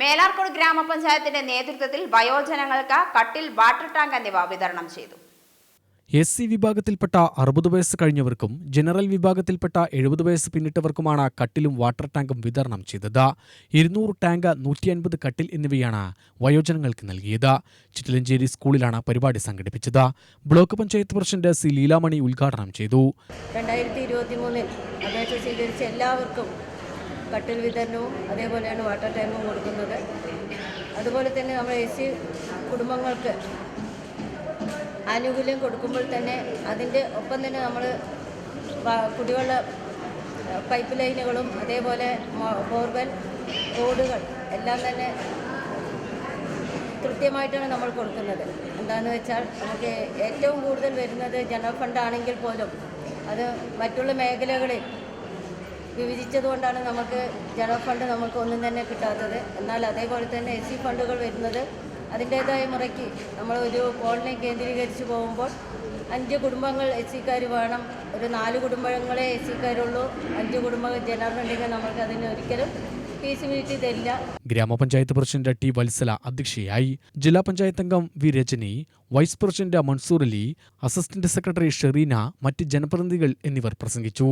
മേലാർക്കോട് ഗ്രാമപഞ്ചായത്തിന്റെ നേതൃത്വത്തിൽ വയോജനങ്ങൾക്ക് കട്ടിൽ വാട്ടർ ടാങ്ക് എന്നിവ വിതരണം ചെയ്തു. എസ് സി വിഭാഗത്തിൽപ്പെട്ട അറുപത് വയസ്സ് കഴിഞ്ഞവർക്കും ജനറൽ വിഭാഗത്തിൽപ്പെട്ട എഴുപത് വയസ്സ് പിന്നിട്ടവർക്കുമാണ് കട്ടിലും വാട്ടർ ടാങ്കും വിതരണം ചെയ്തത്. ഇരുന്നൂറ് ടാങ്ക് നൂറ്റി അൻപത് കട്ടിൽ എന്നിവയാണ് വയോജനങ്ങൾക്ക് നൽകിയത്. ചിറ്റലഞ്ചേരി സ്കൂളിലാണ് പരിപാടി സംഘടിപ്പിച്ചത്. Block panchayat president C Leelamani ഉദ്ഘാടനം ചെയ്തു. രണ്ടായിരത്തി ഇരുപത്തി മൂന്നിൽ അപേക്ഷ സ്വീകരിച്ച എല്ലാവർക്കും കട്ടിൽ വിതരണവും അതേപോലെയാണ് വാട്ടർ ടാങ്കും കൊടുക്കുന്നത്. അതുപോലെ തന്നെ നമ്മൾ എ സി കുടുംബങ്ങൾക്ക് ആനുകൂല്യം കൊടുക്കുമ്പോൾ തന്നെ അതിന്റെ ഒപ്പം തന്നെ നമ്മൾ കുടിവെള്ള പൈപ്പ് ലൈനുകളും അതേപോലെ ബോർവെൽ റോഡുകൾ എല്ലാം തന്നെ കൃത്യമായിട്ടാണ് നമ്മൾ കൊടുക്കുന്നത്. എന്താണെന്ന് വെച്ചാൽ നമുക്ക് ഏറ്റവും കൂടുതൽ വരുന്നത് ജനറൽ ഫണ്ടാണെങ്കിൽ പോലും അത് മറ്റുള്ള മേഖലകളിൽ വിഭജിച്ചതുകൊണ്ടാണ് നമുക്ക് ജനറൽ ഫണ്ട് നമുക്ക് ഒന്നും തന്നെ കിട്ടാത്തത്. എന്നാൽ അതേപോലെ തന്നെ എസ് ഫണ്ടുകൾ വരുന്നത് അതിന്റേതായ മുറയ്ക്ക് നമ്മൾ ഒരു കോളനി കേന്ദ്രീകരിച്ച് പോകുമ്പോൾ അഞ്ച് കുടുംബങ്ങൾ എസ് സിക്കാർ വേണം. ഒരു നാല് കുടുംബങ്ങളെ എസ് സിക്കാരുള്ളൂ അഞ്ച് കുടുംബങ്ങൾ ജനറൽ ഫണ്ടിങ് നമുക്ക് അതിന് ഒരിക്കലും ഗ്രാമപഞ്ചായത്ത് പ്രസിഡന്റ് ടി വത്സല അധ്യക്ഷയായി. ജില്ലാ പഞ്ചായത്ത് അംഗം V Rajani vice president Mansoor Ali assistant secretary Shereena മറ്റ് ജനപ്രതിനിധികൾ എന്നിവർ പ്രസംഗിച്ചു.